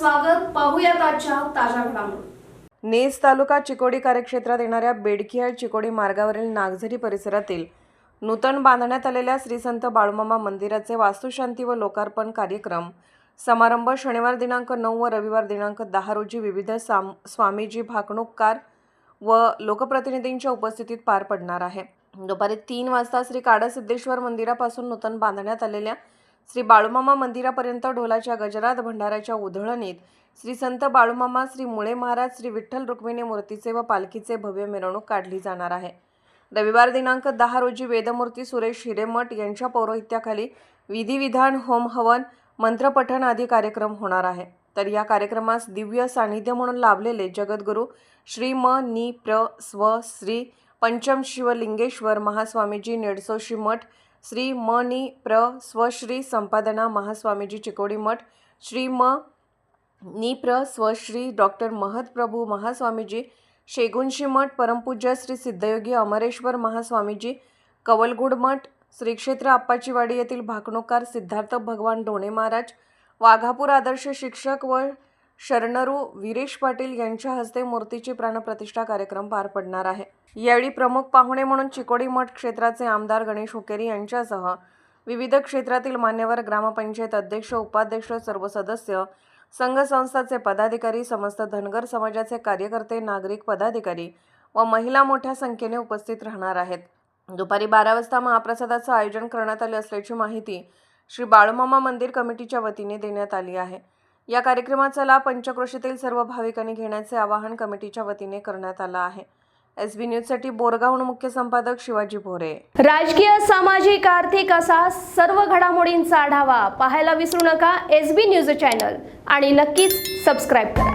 स्वागत. पाहूयात आजच्या ताज्या घडामोडी. नेस तालुका चिकोडी कार्यक्षेत्रात येणाऱ्या बेडकियाळ चिकोडी मार्गावरील नागझरी परिसरातील नूतन बांधण्यात आलेल्या श्री संत बाळूमामा मंदिराचे वास्तुशांती व लोकार्पण कार्यक्रम समारंभ शनिवार दिनांक नऊ व रविवार दिनांक दहा रोजी विविध साम स्वामीजी भाकणूककार व लोकप्रतिनिधींच्या उपस्थितीत पार पडणार आहे. दुपारी तीन वाजता श्री काडसिद्धेश्वर मंदिरापासून नूतन बांधण्यात आलेल्या श्री बाळूमामा मंदिरापर्यंत ढोलाच्या गजरात भंडाऱ्याच्या उधळणीत श्री संत बाळूमामा श्री मुळे महाराज श्री विठ्ठल रुक्मिणी मूर्तीचे व पालखीचे भव्य मिरवणूक काढली जाणार आहे. रविवार दिनांक दहा रोजी वेदमूर्ती सुरेश हिरेमठ यांच्या पौरोहित्याखाली विधिविधान होम हवन मंत्रपठण आदी कार्यक्रम होणार आहे. तर या कार्यक्रमास दिव्य सान्निध्य म्हणून लाभलेले जगद्गुरू श्री म नि प्र स्व श्री पंचम शिवलिंगेश्वर महास्वामीजी नेडसोशी मठ श्री म नि प्र स्वश्री संपादना महास्वामीजी चिकोडी मठ श्री म निप्र स्वश्री डॉक्टर महत्प्रभू महास्वामीजी शेगुंशी मठ परमपूज्य श्री सिद्धयोगी अमरेश्वर महास्वामीजी कवलगुड मठ श्री क्षेत्र आप्पाचीवाडी येथील भाकणूककार सिद्धार्थ भगवान ढोणे महाराज वाघापूर आदर्श शिक्षक व शरणरू वीरेश पाटील यांच्या हस्ते मूर्तीची प्राणप्रतिष्ठा कार्यक्रम पार पडणार आहे. यावेळी प्रमुख पाहुणे म्हणून चिकोडी मठ क्षेत्राचे आमदार गणेश हुकेरी यांच्यासह विविध क्षेत्रातील मान्यवर ग्रामपंचायत अध्यक्ष उपाध्यक्ष सर्व सदस्य संघ संस्थाचे पदाधिकारी समस्त धनगर समाजाचे कार्यकर्ते नागरिक पदाधिकारी व महिला मोठ्या संख्येने उपस्थित राहणार आहेत. दुपारी बारा वाजता महाप्रसादाचं आयोजन करण्यात आले असल्याची माहिती श्री बाळूमामा मंदिर कमिटीच्या वतीने देण्यात आली आहे. या कार्यक्रमाचा लाभ पंचक्रोशीतील सर्व भाविकांनी घेण्याचे आवाहन कमिटीच्या वतीने करण्यात आलं आहे. एस बी न्यूजसाठी बोरगावहून मुख्य संपादक शिवाजी भोरे. राजकीय सामाजिक आर्थिक असा सर्व घडामोडींचा आढावा पाहायला विसरू नका एस बी न्यूज चॅनल आणि नक्कीच सबस्क्राईब करा.